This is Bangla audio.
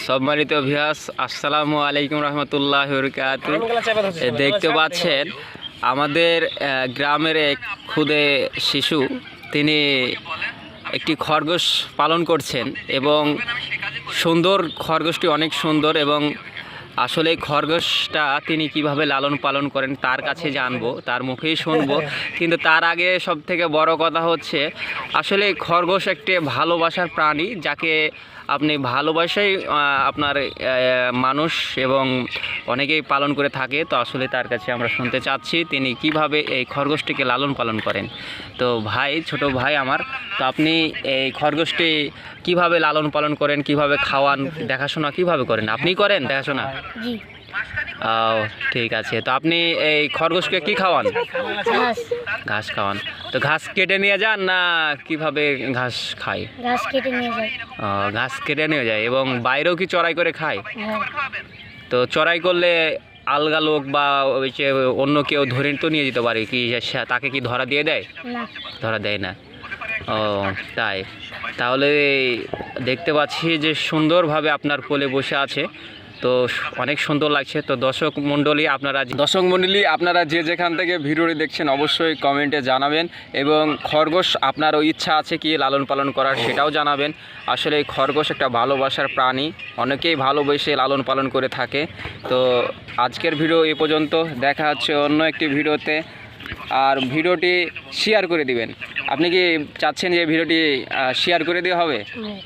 সম্মানিত ভিয়াস আসসালামু আলাইকুম রহমতুল্লাহ বরকাত দেখতে পাচ্ছেন আমাদের গ্রামের এক ক্ষুদে শিশু তিনি একটি খরগোশ পালন করছেন এবং সুন্দর খরগোশটি অনেক সুন্দর এবং আসলে খরগোশটা তিনি কীভাবে লালন পালন করেন তার কাছে জানব তার মুখেই শুনব। কিন্তু তার আগে সব থেকে বড় কথা হচ্ছে আসলে খরগোশ একটি ভালোবাসার প্রাণী যাকে আপনি ভালোবাসাই আপনার মানুষ এবং অনেকেই পালন করে থাকে। তো আসলে তার কাছে আমরা শুনতে চাচ্ছি তিনি কীভাবে এই খরগোশটিকে লালন পালন করেন। তো ভাই ছোট ভাই আমার তো আপনি এই খরগোশটি কীভাবে লালন পালন করেন কীভাবে খাওয়ান দেখাশোনা কীভাবে করেন? আপনি করেন দেখাশোনা? জি। ও ঠিক আছে। তো আপনি এই খরগোশকে কি খাওয়ান? ঘাস। ঘাস খাওয়ান। তো ঘাস কেটে নিয়ে যান না কীভাবে ঘাস খায়? ঘাস কেটে নিয়ে যায়। ও, ঘাস কেটে নিয়ে যায় এবং বাইরেও কি চড়াই করে খায়? হ্যাঁ। তো চড়াই করলে আলগা লোক বা ওই যে অন্য কেউ ধরে তো নিয়ে যেতে পারে কি তাকে কি ধরা দিয়ে দেয়? না। ধরা দেয় না। ও তাই। তাহলে দেখতে পাচ্ছি যে সুন্দরভাবে আপনার কোলে বসে আছে। তো অনেক সুন্দর লাগছে। তো দর্শক মণ্ডলী আপনারা দর্শক মণ্ডলী আপনারা যে যেখান থেকে ভিডিওটি দেখছেন অবশ্যই কমেন্টে জানাবেন এবং খরগোশ আপনারও ইচ্ছা আছে কি লালন পালন করার সেটাও জানাবেন। আসলে এই খরগোশ একটা ভালোবাসার প্রাণী অনেকেই ভালোবেসে লালন পালন করে থাকে। তো আজকের ভিডিও এ পর্যন্ত দেখা হচ্ছে অন্য একটি ভিডিওতে। আর ভিডিওটি শেয়ার করে দিবেন। আপনি কি চাচ্ছেন যে ভিডিওটি শেয়ার করে দেওয়া হবে? হ্যাঁ।